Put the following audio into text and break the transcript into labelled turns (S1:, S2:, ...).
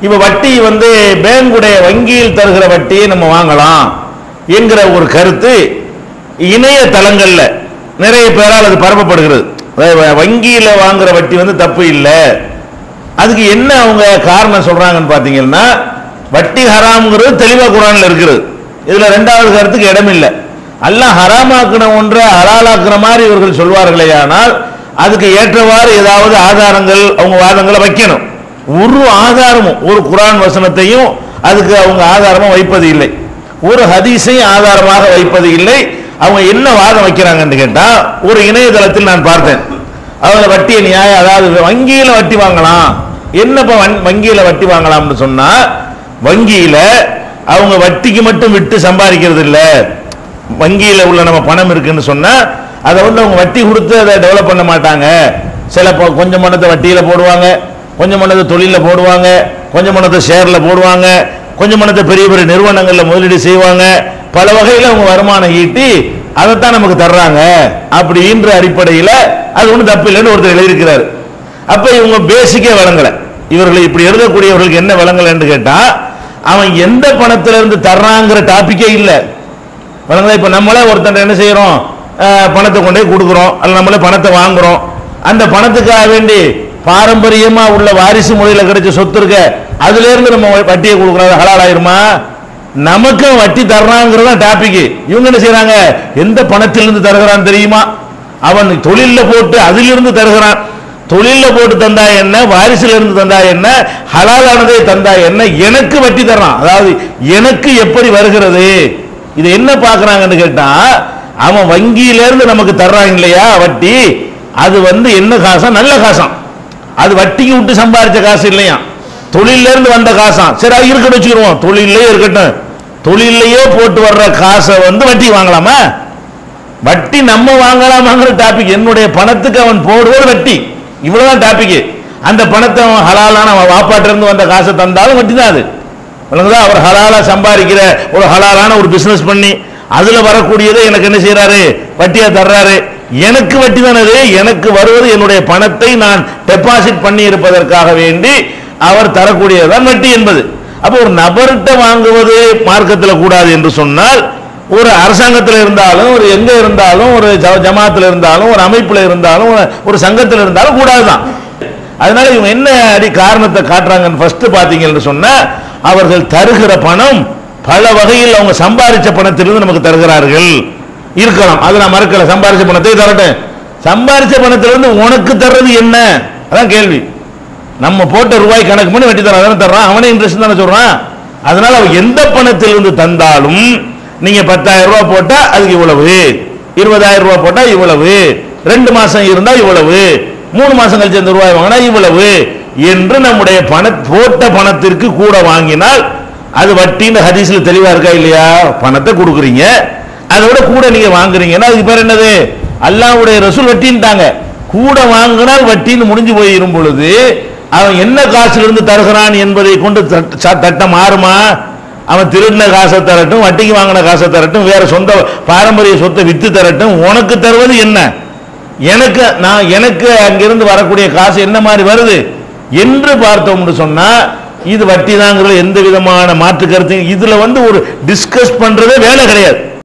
S1: இப்ப வட்டி வந்து பேங்குடைய வங்கியில் தருகிற வட்டியை நம்ம வாங்கலாம் என்கிற ஒரு கருத்து இணைய தளங்கள்ல நிறைய பேரால் அது பரப்பப்படுகிறது. வ- வங்கியில வாங்குற வட்டி வந்து தப்பு இல்லை. அதுக்கு என்ன அவங்க காரணம் சொல்றாங்கன்னு பாத்தீங்கன்னா வட்டி ஹராம்ங்கிறது தெளிவா குரான்ல இருக்குது. இதுல ரெண்டாவது கருத்துக்கு இடம் இல்லை. எல்லாம் ஹராமாக்குன ஒன்றை ஹலாலாக்குற மாதிரி இவர்கள் சொல்வார்களே ஆனால் அதுக்கு ஏற்றவாறு ஏதாவது ஆதாரங்கள் அவங்க வாதங்களை வைக்கணும். ஒரு ஆதாரமும் ஒரு குரான் வசனத்தையும் அதுக்கு அவங்க ஆதாரமாக வைப்பது இல்லை. ஒரு ஹதீஸையும் ஆதாரமாக வைப்பது இல்லை. அவங்க என்ன வாதம் வைக்கிறாங்கன்னு கேட்டால் ஒரு இணையதளத்தில் நான் பார்த்தேன். அதில் வட்டியை நியாயம் அதாவது வங்கியில் வட்டி வாங்கலாம். என்னப்பா வங்கியில் வட்டி வாங்கலாம்னு சொன்னால் வங்கியில் அவங்க வட்டிக்கு மட்டும் விட்டு சம்பாதிக்கிறது இல்லை. வங்கியில் உள்ள நம்ம பணம் இருக்குன்னு சொன்னால் அதை வந்து அவங்க வட்டி கொடுத்து அதை டெவலப் பண்ண மாட்டாங்க. சில ப- கொஞ்சம் பணத்தை வட்டியில் போடுவாங்க. கொஞ்சம் பணத்தை தொழிலில் போடுவாங்க கொஞ்சம் பணத்தை ஷேரில் போடுவாங்க கொஞ்சம் பணத்தை பெரிய பெரிய நிறுவனங்களில் முதலீடு செய்வாங்க. பல வகையில் அவங்க வருமானம் ஈட்டி அதைத்தான் நமக்கு தர்றாங்க அப்படின்ற அடிப்படையில் அது ஒன்றும் தப்பு இல்லைன்னு ஒருத்தர் எழுதியிருக்கிறார். அப்போ இவங்க பேசிக்கே வழங்கலை. இவர்களை இப்படி எழுதக்கூடியவர்களுக்கு என்ன வழங்கலைன்னு கேட்டால் அவன் எந்த பணத்திலிருந்து தர்றாங்கிற டாப்பிக்கே இல்லை. வழங்கல இப்போ நம்மளே ஒருத்தன் என்ன செய்கிறோம் பணத்தை கொண்டு போய் கொடுக்குறோம். அல்ல நம்மளே பணத்தை வாங்குறோம். அந்த பணத்துக்காக வேண்டி பாரம்பரியமா உள்ள வாரிசு முறையில் கிடைச்ச சொத்து இருக்க அதுல இருந்து நம்ம வட்டியை கொடுக்கறது ஹலால் ஆயிருமா வட்டி தர்றாங்கிறது டாபிக் இவங்க என்ன செய்யறாங்க எந்த பணத்திலிருந்து தருகிறான் தெரியுமா? அவன் தொழில போட்டு அதிலிருந்து தருகிறான். தொழில போட்டு தந்தா என்ன? வாரிசுல இருந்து தந்தா என்ன? ஹலாலானதை தந்தா என்ன? எனக்கு வட்டி தர்றான். அதாவது எனக்கு எப்படி வருகிறது? இது என்ன பார்க்குறாங்கன்னு கேட்டா அவன் வங்கியில இருந்து நமக்கு தர்றான் இல்லையா வட்டி? அது வந்து என்ன காசம் நல்ல காசம் அது வட்டிக்கு விட்டு சம்பாதிச்ச காசு இல்லையா? தொழில இருந்து வந்த காசாம் சரி அது இருக்கட்டும் வச்சுக்கிருவோம் தொழிலே இருக்கட்டும். தொழிலையே போட்டு வர்ற காசை வந்து வட்டி வாங்கலாமா? வட்டி நம்ம வாங்கலாமாங்கிற டாபிக் என்னுடைய பணத்துக்கு அவன் போடுவோம் வட்டி. இவ்வளவுதான் டாபிக் அந்த பணத்தை அவன் ஹலாலான அவன் வாப்பாட்டிலேருந்து வந்த காசை தந்தாலும் வட்டி தான் அது. விளங்குதா? அவர் ஹலாலா சம்பாதிக்கிற ஒரு ஹலாலான ஒரு பிசினஸ் பண்ணி அதுல வரக்கூடியதை எனக்கு என்ன செய்யறாரு வட்டியா தர்றாரு? எனக்கு வட்டி தான் எனக்கு வருவது என்னுடைய பணத்தை நான் டெபாசிட் பண்ணி இருப்பதற்காக வேண்டி அவர் தரக்கூடியதுதான் வட்டி என்பது. அப்போ ஒரு நபர்கிட்ட வாங்குவது மார்க்கத்தில் கூடாது என்று சொன்னால் ஒரு அரசாங்கத்தில் இருந்தாலும் ஒரு எங்க இருந்தாலும் ஒரு ஜ- இருந்தாலும் ஒரு அமைப்பில் இருந்தாலும் ஒரு- சங்கத்தில் இருந்தாலும் கூடாதுதான். அதனால இவங்க என்ன அடி காரணத்தை காட்டுறாங்கன்னு ஃபர்ஸ்ட் பார்த்தீங்கன்னு சொன்னா அவர்கள் தருகிற பணம் பல வகையில் அவங்க சம்பாதிச்ச பணத்திலிருந்து நமக்கு தருகிறார்கள். இருக்கலாம் அது நான் மறக்கல. சம்பாதிச்ச பணத்தை தரட்டும். சம்பாதிச்ச பணத்திலிருந்து உனக்கு தர்றது என்ன? அதான் கேள்வி. நம்ம போட்ட ரூபாய் கணக்கு பண்ணி வெட்டி தரான் தானே தர்றான்? அவனே இன்ட்ரெஸ்ட் தானே சொல்றான்? அதனால அவன் எந்த பணத்திலிருந்து தந்தாலும் நீங்க பத்தாயிரம் ரூபாய் போட்டா அதுக்கு இவ்வளவு. இருபதாயிரம் ரூபாய் போட்டா இவ்வளவு. ரெண்டு மாசம் இருந்தா இவ்வளவு. மூணு மாசம் கழிச்சு அந்த ரூபாய் வாங்கினா இவ்வளவு. என்று நம்முடைய பண போட்ட பணத்திற்கு கூட வாங்கினால் அது வட்டின்னு ஹதீஸ்ல தெளிவா இருக்கா இல்லையா? பணத்தை கொடுக்குறீங்க. அதை விட கூட நீங்க வாங்குறீங்கன்னா அதுக்கு பேர் என்னது? அல்லாவுடைய ரசூல் வட்டின்ட்டாங்க. கூட வாங்கினால் வட்டின்னு முடிஞ்சு போயிடும் பொழுது அவன் என்ன காசுல இருந்து தருகிறான் என்பதை கொண்டு தட்- ச- தட்டம் மாறுமா? அவன் திருடின காசை தரட்டும் வட்டிக்கு வாங்கின காசை தரட்டும் வேற சொந்த பாரம்பரிய சொத்தை வித்து தரட்டும். உனக்கு தருவது என்ன? எனக்கு நான் எனக்கு அங்கிருந்து வரக்கூடிய காசு என்ன மாதிரி வருது? என்று பார்த்தோம்னு சொன்னா இது வட்டி எந்த விதமான மாற்று கருத்து இதுல வந்து ஒரு டிஸ்கஸ் பண்றதே வேலை கிடையாது.